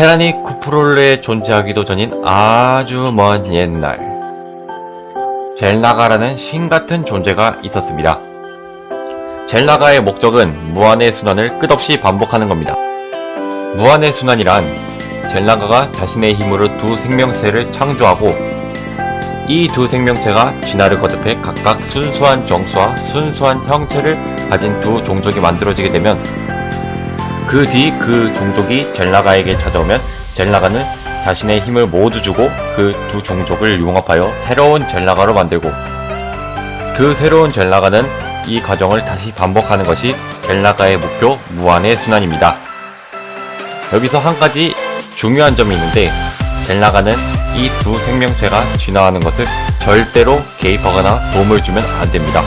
테란이 쿠프롤에 존재하기도 전인 아주 먼 옛날 젤나가라는 신같은 존재가 있었습니다. 젤나가의 목적은 무한의 순환을 끝없이 반복하는 겁니다. 무한의 순환이란 젤나가가 자신의 힘으로 두 생명체를 창조하고 이 두 생명체가 진화를 거듭해 각각 순수한 정수와 순수한 형체를 가진 두 종족이 만들어지게 되면 그 뒤 그 종족이 젤라가에게 찾아오면 젤라가는 자신의 힘을 모두 주고 그 두 종족을 융합하여 새로운 젤라가로 만들고 그 새로운 젤라가는 이 과정을 다시 반복하는 것이 젤라가의 목표 무한의 순환입니다. 여기서 한 가지 중요한 점이 있는데 젤라가는 이 두 생명체가 진화하는 것을 절대로 개입하거나 도움을 주면 안 됩니다.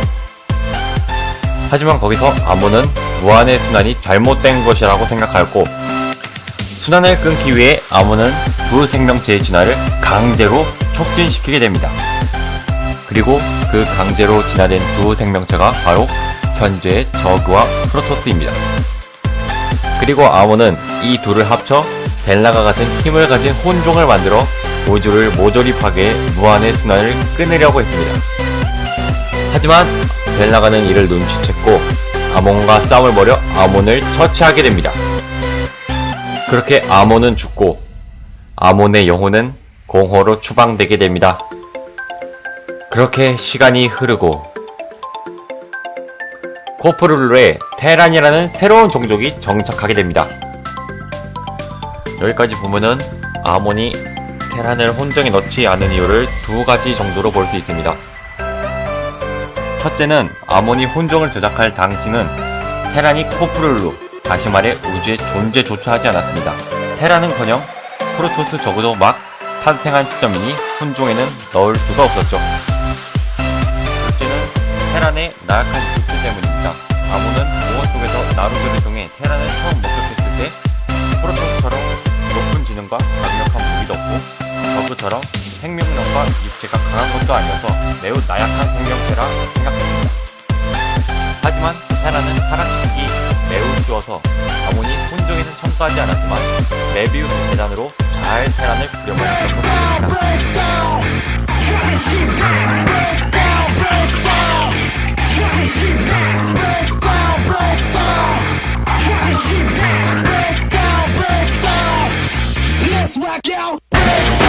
하지만 거기서 아몬은 무한의 순환이 잘못된 것이라고 생각하였고 순환을 끊기 위해 아몬은 두 생명체의 진화를 강제로 촉진시키게 됩니다. 그리고 그 강제로 진화된 두 생명체가 바로 현재의 저그와 프로토스입니다. 그리고 아몬은 이 둘을 합쳐 델라가 같은 힘을 가진 혼종을 만들어 우주를 모조리 파괴해 무한의 순환을 끊으려고 했습니다. 하지만 델라가는 이를 눈치챘고 아몬과 싸움을 벌여 아몬을 처치하게 됩니다. 그렇게 아몬은 죽고 아몬의 영혼은 공허로 추방되게 됩니다. 그렇게 시간이 흐르고 코프룰루에 테란이라는 새로운 종족이 정착하게 됩니다. 여기까지 보면은 아몬이 테란을 혼정에 넣지 않은 이유를 두 가지 정도로 볼 수 있습니다. 첫째는 아몬이 혼종을 제작할 당시는 테란이 코프룰루, 다시 말해 우주의 존재조차 하지 않았습니다. 테란은커녕 프로토스 적어도 막 탄생한 시점이니 혼종에는 넣을 수가 없었죠. 둘째는 테란의 나약한 기술 때문입니다. 아몬은 공원 속에서 나루토를 통해 테란 전부처럼 생명력과 육체가 강한 것도 아니어서 매우 나약한 생명체라 생각합니다. 하지만 스테라는 타락시키기 매우 쉬워서 가문이 혼종에는 참가하지 않았지만 메비우스 재단으로 잘 테란을 부려버린 것으로 보입니다. Let's rock out!